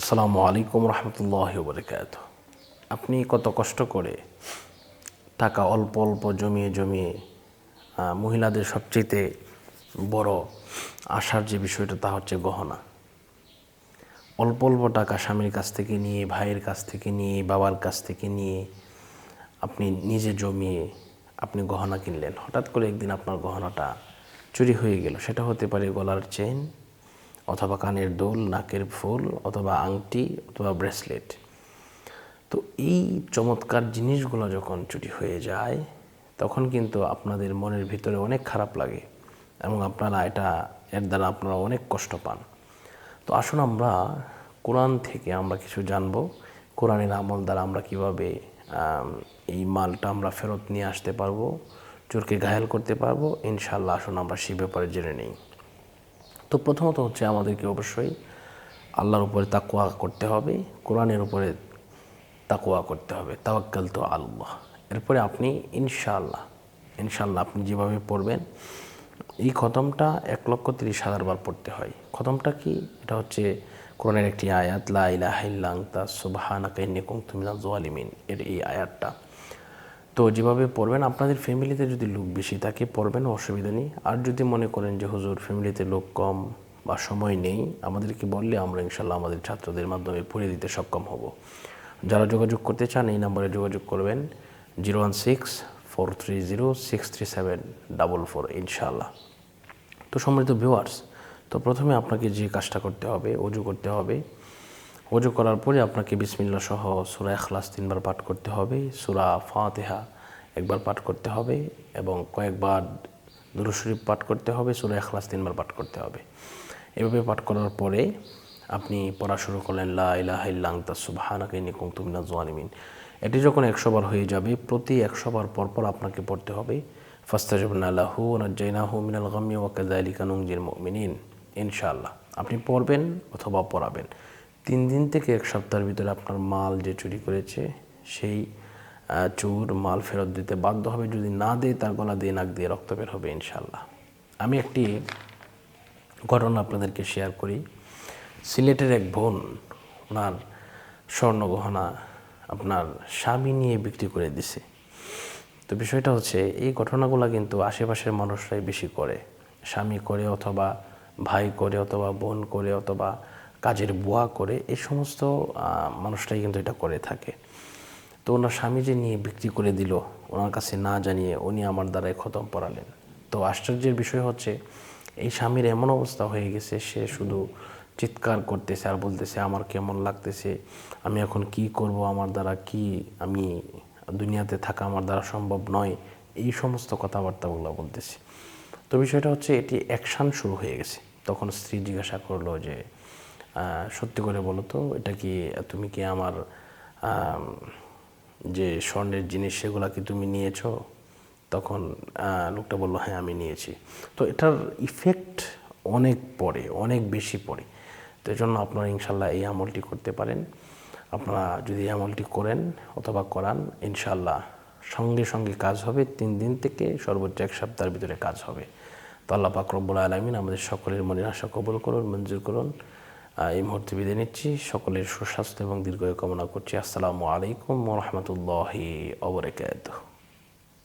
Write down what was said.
আসসালামু আলাইকুম রহমতুল্লাহ বরকাত আপনি কত কষ্ট করে টাকা অল্প অল্প জমিয়ে জমিয়ে মহিলাদের সবচেয়ে বড় আশার যে বিষয়টা তা হচ্ছে গহনা। অল্প অল্প টাকা স্বামীর কাছ থেকে নিয়ে, ভাইয়ের কাছ থেকে নিয়ে, বাবার কাছ থেকে নিয়ে আপনি নিজে জমিয়ে আপনি গহনা কিনলেন। হঠাৎ করে একদিন আপনার গহনাটা চুরি হয়ে গেল। সেটা হতে পারে গলার চেন অথবা কানের দোল, নাকের ফুল, অথবা আংটি, অথবা ব্রেসলেট। তো এই চমৎকার জিনিসগুলো যখন চুরি হয়ে যায়, তখন কিন্তু আপনাদের মনের ভিতরে অনেক খারাপ লাগে এবং আপনারা এটা, এর দ্বারা আপনারা অনেক কষ্ট পান। তো আসুন আমরা কোরআন থেকে আমরা কিছু জানব। কোরআনের আমল দ্বারা আমরা কীভাবে এই মালটা আমরা ফেরত নিয়ে আসতে পারব, চোরকে ঘায়াল করতে পারব। ইনশাল্লাহ আসুন আমরা সে ব্যাপারে জেনে নিই। তো প্রথমত হচ্ছে আমাদেরকে অবশ্যই আল্লাহর উপরে তাকুয়া করতে হবে, কোরআনের উপরে তাকুয়া করতে হবে তাওয়াক্কাল তো আল্লাহ এরপরে আপনি ইনশাআল্লাহ ইনশাআল্লাহ আপনি যেভাবে পড়বেন, এই খতমটা এক লক্ষ তিরিশ হাজার বার পড়তে হয়। খতমটা কি? এটা হচ্ছে কোরআনের একটি আয়াত, লা ইলাহা ইল্লা আনতা সুবহানাকা ইন্নী কুনতু মিনাজ জালিমিন। এর এই আয়াতটা তো যেভাবে পড়বেন, আপনাদের ফ্যামিলিতে যদি লোক বেশি থাকে, পড়বেন, অসুবিধা নেই। আর যদি মনে করেন যে, হুজুর ফ্যামিলিতে লোক কম বা সময় নেই, আমাদেরকে বললে আমরা ইনশাল্লাহ আমাদের ছাত্রদের মাধ্যমে পড়ে দিতে সক্ষম হব। যারা যোগাযোগ করতে চান, এই নম্বরে যোগাযোগ করবেন, zero one six four three zero six three seven double four ইনশাল্লাহ তো সম্মানিত ভিউয়ার্স তো প্রথমে আপনাকে যে কাজটা করতে হবে, অজু করতে হবে। অজু করার পরে আপনাকে বিসমিল্লা সহ সুরা এখলাস তিনবার পাঠ করতে হবে, সুরা ফাতেহা একবার পাঠ করতে হবে এবং কয়েকবার দুরুশরীফ পাঠ করতে হবে, সুরা এখলাস তিনবার পাঠ করতে হবে। এভাবে পাঠ করার পরে আপনি পড়া শুরু করলেন, লা আনতা সুবহানাকা ইন্নী কুনতু মিনাজ জালিমিন। এটি যখন একশো বার হয়ে যাবে, প্রতি একশো বার পর পর আপনাকে পড়তে হবে, ফাস্তাজবনা লাহু নাজ্জাইনাহু মিনাল গাম্মি ওয়া কাযালিকা নুনজিল মুমিনিন, ইনশাআল্লাহ। আপনি পড়বেন অথবা পড়াবেন। তিন দিন থেকে এক সপ্তাহের ভিতরে আপনার মাল যে চুরি করেছে, সেই চোর মাল ফেরত দিতে বাধ্য হবে। যদি না দেয়, তার গলা দিয়ে নাক দিয়ে রক্ত বের হবে ইনশাল্লাহ আমি একটি ঘটনা আপনাদেরকে শেয়ার করি। সিলেটের এক বোন, ওনার স্বর্ণ গহনা আপনার স্বামী নিয়ে বিক্রি করে দিছে। তো বিষয়টা হচ্ছে, এই ঘটনাগুলো কিন্তু আশেপাশের মানুষরাই বেশি করে। স্বামী করে অথবা ভাই করে অথবা বোন করে অথবা কাজের বুয়া করে এই সমস্ত আহ, মানুষরাই কিন্তু এটা করে থাকে। তো ওনার স্বামী যে নিয়ে বিক্রি করে দিল ওনার কাছে না জানিয়ে উনি আমার দ্বারাই খতম পড়ালেন তো আশ্চর্যের বিষয় হচ্ছে এই স্বামীর এমন অবস্থা হয়ে গেছে সে শুধু চিৎকার করতেছে আর বলতেছে আমার কেমন লাগতেছে? আমি এখন কি করব? আমার দ্বারা কি আমি দুনিয়াতে থাকা আমার দ্বারা সম্ভব নয়? এই সমস্ত কথাবার্তাগুলো বলতেছি। তো বিষয়টা হচ্ছে এটি অ্যাকশান শুরু হয়ে গেছে। তখন স্ত্রী জিজ্ঞাসা করল যে সত্যি করে বলো তো, এটা কি, তুমি কি আমার যে স্বর্ণের জিনিস সেগুলা কি তুমি নিয়েছো? তখন লোকটা বলল হ্যাঁ আমি নিয়েছি। তো এটার ইফেক্ট অনেক পড়ে, অনেক বেশি পড়ে। তো এই জন্য আপনারা ইনশাল্লাহ এই আমলটি করতে পারেন। আপনারা যদি এই আমলটি করেন অথবা করান, ইনশাল্লাহ সঙ্গে সঙ্গে কাজ হবে, তিন দিন থেকে সর্বোচ্চ এক সপ্তাহের ভিতরে কাজ হবে। তো আল্লাহ পাক রব্বুল আলমিন আমাদের সকলের মনে আশা কবুল করুন, মঞ্জুর করুন। এই মুহূর্তে বিদায় নিচ্ছি। সকলের সুস্বাস্থ্য এবং দীর্ঘায়ু কামনা করছি। আসসালামু আলাইকুম রহমতুল্লাহি অবরাকাতুহ